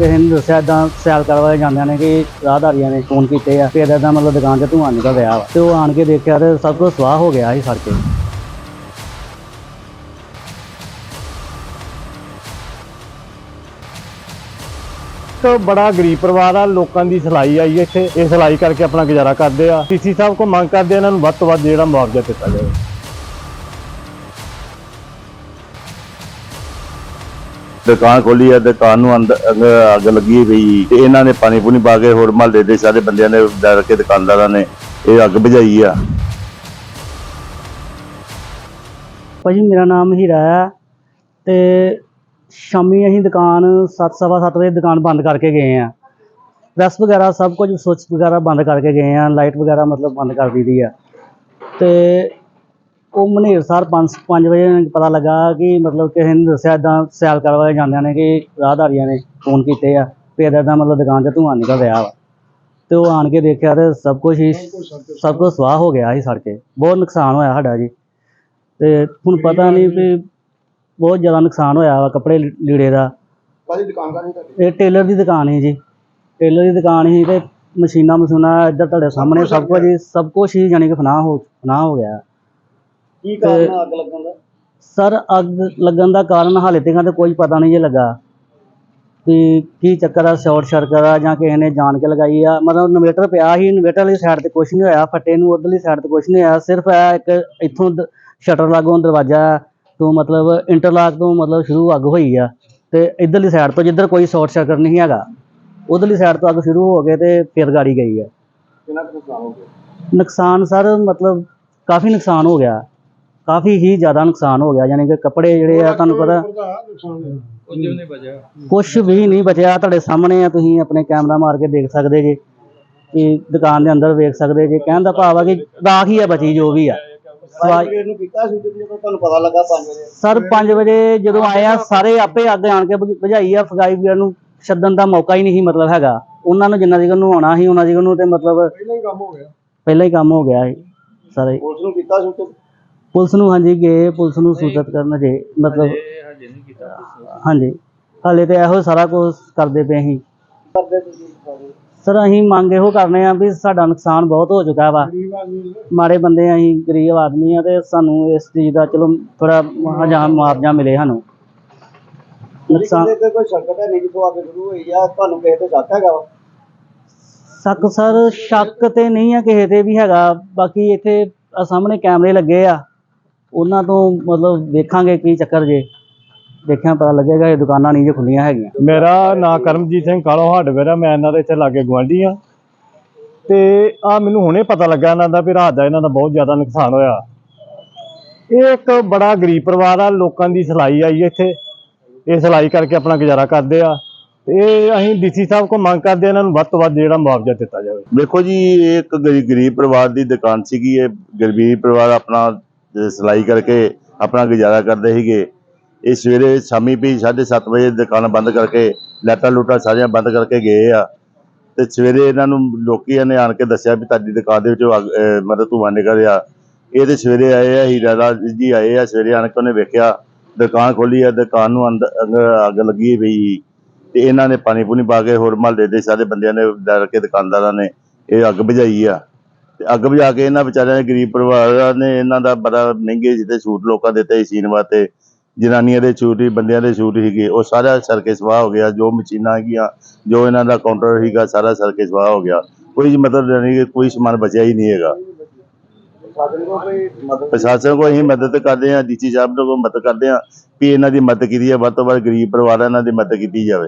ਕਿਸੇ ਨੇ ਦੱਸਿਆ ਇਦਾਂ ਸੈਲ ਕਰਵਾਏ ਜਾਂਦੇ ਨੇ ਕਿ ਰਾਹਦਾਰੀਆਂ ਨੇ ਫੋਨ ਕੀਤੇ ਆ ਕਿ ਇਦਾਂ ਮਤਲਬ ਦੁਕਾਨ 'ਚ ਧੂੰਆਂ ਨਿਕਲ ਰਿਹਾ ਵਾ। ਤੇ ਉਹ ਆਣ ਕੇ ਦੇਖਿਆ ਤੇ ਸਭ ਕੁਝ ਸਵਾਹ ਹੋ ਗਿਆ ਸੀ ਸੜ ਇੱਕ ਬੜਾ ਗਰੀਬ ਪਰਿਵਾਰ ਆ, ਲੋਕਾਂ ਦੀ ਸਲਾਈ ਆਈ ਹੈ ਇੱਥੇ। ਇਹ ਸਲਾਈ ਕਰਕੇ ਆਪਣਾ ਗੁਜ਼ਾਰਾ ਕਰਦੇ ਆ। ਡੀਸੀ ਸਾਹਿਬ ਕੋ ਮੰਗ ਕਰਦੇ ਆ ਇਹਨਾਂ ਨੂੰ ਵੱਧ ਤੋਂ ਵੱਧ ਜਿਹੜਾ ਮੁਆਵਜ਼ਾ ਦਿੱਤਾ ਜਾਵੇ। ਦੁਕਾਨ ਖੋਲੀ ਹੈ, ਦੁਕਾਨ ਨੂੰ ਅੰਦਰ ਅੱਗ ਲੱਗੀ ਪਈ ਤੇ ਇਹਨਾਂ ਨੇ ਪਾਣੀ ਪੂਣੀ ਪਾ ਕੇ ਹੋਰ ਮਹੱਲੇ ਦੇ ਸਾਰੇ ਬੰਦਿਆਂ ਨੇ ਡਰ ਕੇ ਦੁਕਾਨਦਾਰਾਂ ਨੇ ਇਹ ਅੱਗ ਬੁਝਾਈ ਆ। ਭਾਜੀ, ਮੇਰਾ ਨਾਮ ਹੀਰਾ ਹੈ ਤੇ ਸ਼ਾਮੀ ਅਸੀਂ ਦੁਕਾਨ 7:30 ਵਜੇ ਦੁਕਾਨ ਬੰਦ ਕਰਕੇ ਗਏ ਆ। ਪ੍ਰੈਸ ਵਗੈਰਾ ਸਭ ਕੁਝ ਸੁੱਚ ਵਗੈਰਾ ਬੰਦ ਕਰਕੇ ਗਏ ਆ, ਲਾਈਟ ਵਗੈਰਾ ਮਤਲਬ ਬੰਦ ਕਰ ਦਿੱਤੀ ਆ। ਤੇ ਉਹ ਮਨੇਰ ਸਰ 5 5 ਵਜੇ ਪਤਾ ਲੱਗਾ ਕਿ ਮਤਲਬ ਕਿਸੇ ਨੇ ਦੱਸਿਆ ਇਦਾਂ ਸੈਲ ਕਰਵਾਏ ਜਾਂਦੇ ਨੇ ਕਿ ਰਾਹਦਾਰੀਆਂ ਨੇ ਫੋਨ ਕੀਤੇ ਆ ਵੀ ਇੱਦਾਂ ਇੱਦਾਂ ਮਤਲਬ ਦੁਕਾਨ 'ਚ ਧੂੰਆਂ ਨਿਕਲ ਰਿਹਾ ਵਾ। ਤੇ ਉਹ ਆਣ ਕੇ ਦੇਖਿਆ ਤੇ ਸਭ ਕੁਝ ਹੀ ਸਭ ਕੁਝ ਸਵਾਹ ਹੋ ਗਿਆ ਸੀ ਸੜ ਕੇ। ਬਹੁਤ ਨੁਕਸਾਨ ਹੋਇਆ ਸਾਡਾ ਜੀ। ਤੇ ਹੁਣ ਪਤਾ ਨਹੀਂ ਵੀ ਬਹੁਤ ਜ਼ਿਆਦਾ ਨੁਕਸਾਨ ਹੋਇਆ ਵਾ ਕੱਪੜੇ ਲੀੜੇ ਦਾ। ਭਾਜੀ ਦੁਕਾਨ ਕਾਹਦੀ ਤੁਹਾਡੀ? ਇਹ ਟੇਲਰ ਦੀ ਦੁਕਾਨ ਹੈ ਜੀ। ਟੇਲਰ ਦੀ ਦੁਕਾਨ ਹੀ ਤੇ ਮਸ਼ੀਨਾਂ ਮਸ਼ੂਨਾਂ ਇੱਧਰ ਤੁਹਾਡੇ ਸਾਹਮਣੇ ਸਭ ਕੁਝ ਹੀ ਸਭ ਕੁਝ ਹੀ ਜਾਣੀ ਕਿ ਫਨਾਹ ਹੋ ਫਨਾਹ ਹੋ ਗਿਆ। ਕੀ ਕਾਰਨ ਆ ਅੱਗ ਲੱਗਣ ਦਾ? ਸਰ ਅੱਗ ਲੱਗਣ ਦਾ ਕਾਰਨ ਹਾਲੇ ਤੱਕ ਤੇ ਕੋਈ ਪਤਾ ਨਹੀਂ ਜੇ ਲੱਗਾ। ਵੀ ਕੀ ਚੱਕਰ ਆ ਸ਼ਾਰਟ ਸਰਕਟ ਆ ਜਾਂ ਕਿਸੇ ਨੇ ਜਾਣ ਕੇ ਲਗਾਈ ਆ। ਮਤਲਬ ਇਨਵੇਟਰ ਪਿਆ ਸੀ ਇਨਵੇਟਰ ਵਾਲੀ ਸਾਈਡ ਤੇ ਕੁਝ ਨਹੀਂ ਹੋਇਆ ਫੱਟੇ ਨੂੰ ਉਧਰਲੀ ਸਾਈਡ ਤੇ ਕੁਝ ਨਹੀਂ ਹੋਇਆ। ਸਿਰਫ ਇਹ ਇੱਕ ਇੱਥੋਂ ਸ਼ਟਰ ਲਾਗੋਂ ਦਰਵਾਜ਼ਾ ਤੋਂ ਮਤਲਬ ਇੰਟਰਲਾਕ ਤੋਂ ਮਤਲਬ ਸ਼ੁਰੂ ਅੱਗ ਹੋਈ ਆ ਤੇ ਇਧਰਲੀ ਸਾਈਡ ਤੋਂ ਜਿੱਧਰ ਕੋਈ ਸ਼ਾਰਟ ਸਰਕਟ ਨਹੀਂ ਹੈਗਾ ਉਧਰਲੀ ਸਾਈਡ ਤੋਂ ਅੱਗ ਸ਼ੁਰੂ ਹੋ ਗਏ ਤੇ ਫਿਰ ਗਾੜੀ ਗਈ ਆ। ਕਿੰਨਾ ਕੁ ਨੁਕਸਾਨ ਹੋ ਗਿਆ? ਨੁਕਸਾਨ ਸਰ ਮਤਲਬ ਕਾਫੀ ਨੁਕਸਾਨ ਹੋ ਗਿਆ। ਕਾਫੀ ਹੀ ਜ਼ਿਆਦਾ ਨੁਕਸਾਨ ਹੋ ਗਿਆ ਯਾਨੀ ਕਿ ਕੱਪੜੇ ਜਿਹੜੇ ਆ ਤੁਹਾਨੂੰ ਪਤਾ। ਕੁਝ ਵੀ ਨਹੀਂ ਬਚਿਆ ਤੁਹਾਡੇ ਸਾਹਮਣੇ ਆ ਤੁਸੀਂ ਆਪਣੇ ਕੈਮਰਾ ਮਾਰ ਕੇ ਦੇਖ ਸਕਦੇ ਜੀ ਕਿ ਦੁਕਾਨ ਦੇ ਅੰਦਰ ਵੇਖ ਸਕਦੇ ਜੀ ਕਹਿਣ ਦਾ ਭਾਵ ਆ ਕਿ ਰਾਖ ਹੀ ਆ ਬਚੀ ਜੋ ਵੀ ਆ। ਸਵਾ- ਸਵੇਰ ਨੂੰ ਕੀਤਾ ਸੀ ਜਦੋਂ ਤੁਹਾਨੂੰ ਪਤਾ ਲੱਗਾ 5 ਵਜੇ। ਸਰ 5 ਵਜੇ ਜਦੋਂ ਆਏ ਆ ਸਾਰੇ ਆਪੇ ਅੱਗ ਆਣ ਕੇ ਬੁਝਾਈ ਆ ਫਗਾਈ ਵੀਰ ਨੂੰ ਛੱਡਣ ਦਾ ਮੌਕਾ ਹੀ ਨਹੀਂ ਮਤਲਬ ਹੈਗਾ। ਉਹਨਾਂ ਨੂੰ ਜਿੰਨਾ ਜਿਗਰ ਨੂੰ ਆਉਣਾ ਸੀ ਉਹਨਾਂ ਜਿਗਰ ਨੂੰ ਤੇ ਮਤਲਬ ਪਹਿਲਾਂ ਹੀ ਕੰਮ ਹੋ ਗਿਆ। ਪਹਿਲਾਂ ਹੀ ਕੰਮ ਹੋ ਗਿਆ ਸੀ ਸਾਰੇ। ਪੁਲਿਸ ਨੂੰ ਕੀਤਾ ਸੀ ਤੇ ਪੁਲਿਸ ਨੂੰ ਹਾਂਜੀ ਗਏ ਪੁਲਿਸ ਨੂੰ ਸੂਚਿਤ ਕਰਨ ਜੇ ਮਤਲਬ ਹਾਂਜੀ ਹਾਲੇ ਤੇ ਇਹੋ ਸਾਰਾ ਕੁਝ ਕਰਦੇ ਪਏ ਅਸੀਂ। ਕਰਦੇ ਤੁਸੀਂ ਸਾਰੇ। ਅਸੀਂ ਮੰਗ ਇਹੋ ਕਰਨੇ ਆ ਵੀ ਸਾਡਾ ਨੁਕਸਾਨ ਬਹੁਤ ਹੋ ਚੁੱਕਾ ਵਾ। ਮਾੜੇ ਬੰਦੇ ਆ ਅਸੀਂ ਗਰੀਬ ਆਦਮੀ ਆ ਤੇ ਸਾਨੂੰ ਇਸ ਚੀਜ਼ ਦਾ ਚਲੋ ਥੋੜਾ ਜਾਂ ਮੁਆਵਜ਼ਾ ਮਿਲੇ ਸਾਨੂੰ। ਨੁਕਸਾਨ ਕਿਤੇ ਤੇ ਕੋਈ ਸੰਕਟ ਹੈ ਨਹੀਂ ਜਿੱਥੋਂ ਅੱਗ ਸ਼ੁਰੂ ਹੋਈ ਆ ਤੁਹਾਨੂੰ ਕਿਸੇ ਤੇ ਸ਼ੱਕ ਹੈਗਾ ਵਾ? ਸ਼ੱਕ ਸਰ ਸ਼ੱਕ ਤੇ ਨਹੀਂ ਆ ਕਿਸੇ ਤੇ ਵੀ ਹੈਗਾ। ਬਾਕੀ ਇੱਥੇ ਸਾਹਮਣੇ ਕੈਮਰੇ ਲੱਗੇ ਆ। ਉਹਨਾਂ ਤੋਂ ਮਤਲਬ ਵੇਖਾਂਗੇ ਕੀ ਚੱਕਰ ਜੇ। ਦੇਖਿਆ ਪਤਾ ਲੱਗੇਗਾ ਇਹ ਦੁਕਾਨਾਂ ਨਹੀਂ ਜੇ ਖੁੱਲੀਆਂ ਹੈਗੀਆਂ। ਮੇਰਾ ਨਾਂ ਕਰਮਜੀਤ ਸਿੰਘ ਕਾਲੋ ਹਾਰਡਵੇਅਰ ਆ ਮੈਂ ਇਹਨਾਂ ਦੇ ਇੱਥੇ ਲਾਗੇ ਗਵਾਂਢੀ ਆ। ਤੇ ਆ ਮੈਨੂੰ ਹੁਣੇ ਪਤਾ ਲੱਗਾ ਇਹਨਾਂ ਦਾ ਵੀ ਰਾਤ ਦਾ ਇਹਨਾਂ ਦਾ ਬਹੁਤ ਜ਼ਿਆਦਾ ਨੁਕਸਾਨ ਹੋਇਆ। ਇਹ ਇੱਕ ਬੜਾ ਗਰੀਬ ਪਰਿਵਾਰ ਆ ਲੋਕਾਂ ਦੀ ਸਲਾਈ ਆਈ ਇੱਥੇ। ਇਹ ਸਲਾਈ ਕਰਕੇ ਆਪਣਾ ਗੁਜ਼ਾਰਾ ਕਰਦੇ ਆ। ਤੇ ਇਹ ਅਸੀਂ ਡੀਸੀ ਸਾਹਿਬ ਕੋ ਮੰਗ ਕਰਦੇ ਆ ਇਹਨਾਂ ਨੂੰ ਵੱਧ ਤੋਂ ਵੱਧ ਜਿਹੜਾ ਮੁਆਵਜ਼ਾ ਦਿੱਤਾ ਜਾਵੇ। ਦੇਖੋ ਜੀ ਇਹ ਇੱਕ ਗਰੀ- ਗਰੀਬ ਪਰਿਵਾਰ ਦੀ ਦੁਕਾਨ ਸੀਗੀ ਇਹ ਗਰੀਬ ਪਰਿਵਾਰ ਆਪਣਾ ਸਿਲਾਈ ਕਰਕੇ ਆਪਣਾ ਗੁਜ਼ਾਰਾ ਕਰਦੇ ਸੀਗੇ। ਇਹ ਸਵੇਰੇ ਸ਼ਾਮੀ ਵੀ 7:30 ਵਜੇ ਦੁਕਾਨ ਬੰਦ ਕਰਕੇ ਲਾਈਟਾਂ ਲੂਟਾਂ ਸਾਰੀਆਂ ਬੰਦ ਕਰਕੇ ਗਏ ਆ। ਤੇ ਸਵੇਰੇ ਇਹਨਾਂ ਨੂੰ ਲੋਕੀਆਂ ਨੇ ਆਣ ਕੇ ਦੱਸਿਆ ਵੀ ਤੁਹਾਡੀ ਦੁਕਾਨ ਦੇ ਵਿੱਚੋਂ ਅੱਗ- ਮਤਲਬ ਧੂੰਆਂ ਨਿਕਲ ਰਿਹਾ। ਇਹ ਤੇ ਸਵੇਰੇ ਆਏ ਆ, ਹੀਰਾ ਰਾਜ ਜੀ ਆਏ ਆ, ਸਵੇਰੇ ਆਣ ਕੇ ਉਹਨੇ ਵੇਖਿਆ, ਦੁਕਾਨ ਖੋਲੀ ਆ, ਦੁਕਾਨ ਨੂੰ ਅੰਦਰ ਅੰਦਰ ਅੱਗ ਲੱਗੀ ਪਈ ਤੇ ਇਹਨਾਂ ਨੇ ਪਾਣੀ ਪੂਣੀ ਪਾ ਕੇ ਹੋਰ ਮਹੱਲੇ ਦੇ ਸਾਰੇ ਬੰਦਿਆਂ ਨੇ ਡਰ ਕੇ ਦੁਕਾਨਦਾਰਾਂ ਨੇ ਇਹ ਅੱਗ ਬੁਝਾਈ ਆ। ਤੇ ਅੱਗ ਬੁਝਾ ਕੇ ਇਹਨਾਂ ਵਿਚਾਰਿਆਂ ਦੇ ਗਰੀਬ ਪਰਿਵਾਰਾਂ ਨੇ ਇਹਨਾਂ ਦਾ ਬੜਾ ਮਹਿੰਗੇ ਜਿਹਦੇ ਸੂਟ ਲੋਕਾਂ ਦੇ ਦਿੱਤੇ ਸੀ ਸੀਨ ਵਾਸਤੇ ਜਨਾਨੀਆਂ ਦੇ ਸੂਟ ਹੀ ਬੰਦਿਆਂ ਦੇ ਸੂਟ ਸੀਗੇ। ਉਹ ਸਾਰਾ ਸਰਕੇ ਸਵਾਹ ਹੋ ਗਿਆ ਜੋ ਮਸ਼ੀਨਾਂ ਹੈਗੀਆਂ ਜੋ ਇਹਨਾਂ ਦਾ ਕਾਊਂਟਰ ਸੀਗਾ ਸਾਰਾ ਸਰਕੇ ਸਵਾਹ ਹੋ ਗਿਆ। ਕੋਈ ਮਤਲਬ ਨਹੀਂ ਕਿ ਕੋਈ ਸਮਾਨ ਬਚਿਆ ਹੀ ਨਹੀਂ ਹੈਗਾ। ਪ੍ਰਸ਼ਾਸਨ ਕੋਲ ਅਸੀਂ ਮਦਦ ਕਰਦੇ ਹਾਂ ਡੀਸੀ ਸਾਹਿਬ ਤੋਂ ਮਦਦ ਕਰਦੇ ਹਾਂ ਵੀ ਇਹਨਾਂ ਦੀ ਮਦਦ ਕੀਤੀ ਜਾਵੇ ਵੱਧ ਤੋਂ ਵੱਧ ਗਰੀਬ ਪਰਿਵਾਰਾਂ ਇਹਨਾਂ ਦੀ ਮਦਦ ਕੀਤੀ ਜਾਵੇ।